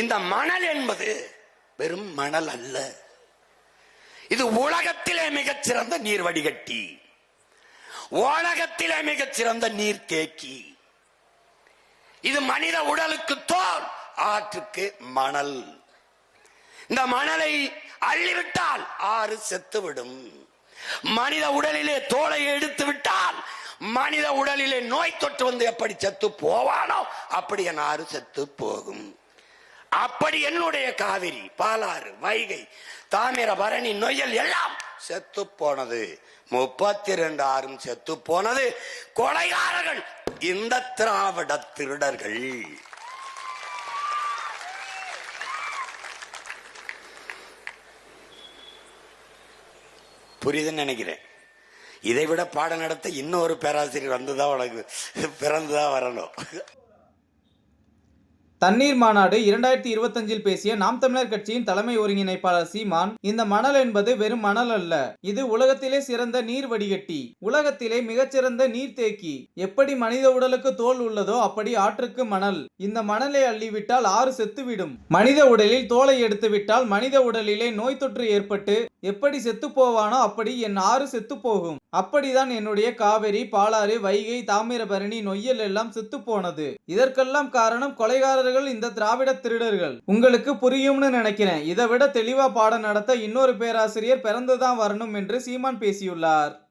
இந்த மணல் என்பது வெறும் மணல் அல்ல. இது உலகத்திலே மிகச்சிறந்த நீர் வடிகட்டி உலகத்திலே மிகச்சிறந்த நீர் தேக்கி இது மனித உடலுக்கு தோல் ஆற்றுக்கு மணல். இந்த மணலை அள்ளிவிட்டால் ஆறு செத்துவிடும். மனித உடலிலே தோலை எடுத்து விட்டால் மனித உடலிலே நோய் தொற்று வந்து எப்படி செத்து போவானோ அப்படி என் ஆறு செத்து போகும். அப்படி என்னுடைய காவிரி பாலாறு வைகை தாமிரபரணி நொய்யல் எல்லாம் செத்து போனது. முப்பத்தி ரெண்டு ஆறும் செத்து போனது. கொலைகாரர்கள் இந்த திராவிட திருடர்கள். புரியுதுன்னு நினைக்கிறேன். இதை விட பாடம் நடத்த இன்னொரு பேராசிரியர் வந்துதான் உனக்கு பிறந்துதான் வரணும். தண்ணீர் மாநாடு இரண்டாயிரத்தி இருபத்தஞ்சில் பேசிய நாம் தமிழர் கட்சியின் தலைமை ஒருங்கிணைப்பாளர் சீமான் இந்த மணல் என்பது வெறும் மணல் அல்ல இது உலகத்திலே சிறந்த நீர் வடிகட்டி உலகத்திலே மிகச்சிறந்த நீர் தேக்கி எப்படி மனித உடலுக்கு தோல் உள்ளதோ அப்படி ஆற்றுக்கு மணல் இந்த மணலை அள்ளிவிட்டால் ஆறு செத்துவிடும் மனித உடலில் தோலை எடுத்துவிட்டால் மனித உடலிலே நோய் தொற்று ஏற்பட்டு எப்படி செத்து போவானோ அப்படி என் ஆறு செத்து போகும் அப்படிதான் என்னுடைய காவிரி பாலாறு வைகை தாமிரபரணி நொய்யல் எல்லாம் செத்து போனது இதற்கெல்லாம் காரணம் கொலைகாரர்கள் இந்த திராவிட திருடர்கள். உங்களுக்கு புரியும்னு நினைக்கிறேன். இதை விட தெளிவா பாடம் நடத்த இன்னொரு பேராசிரியர் பிறந்துதான் வரணும் என்று சீமான் பேசியுள்ளார்.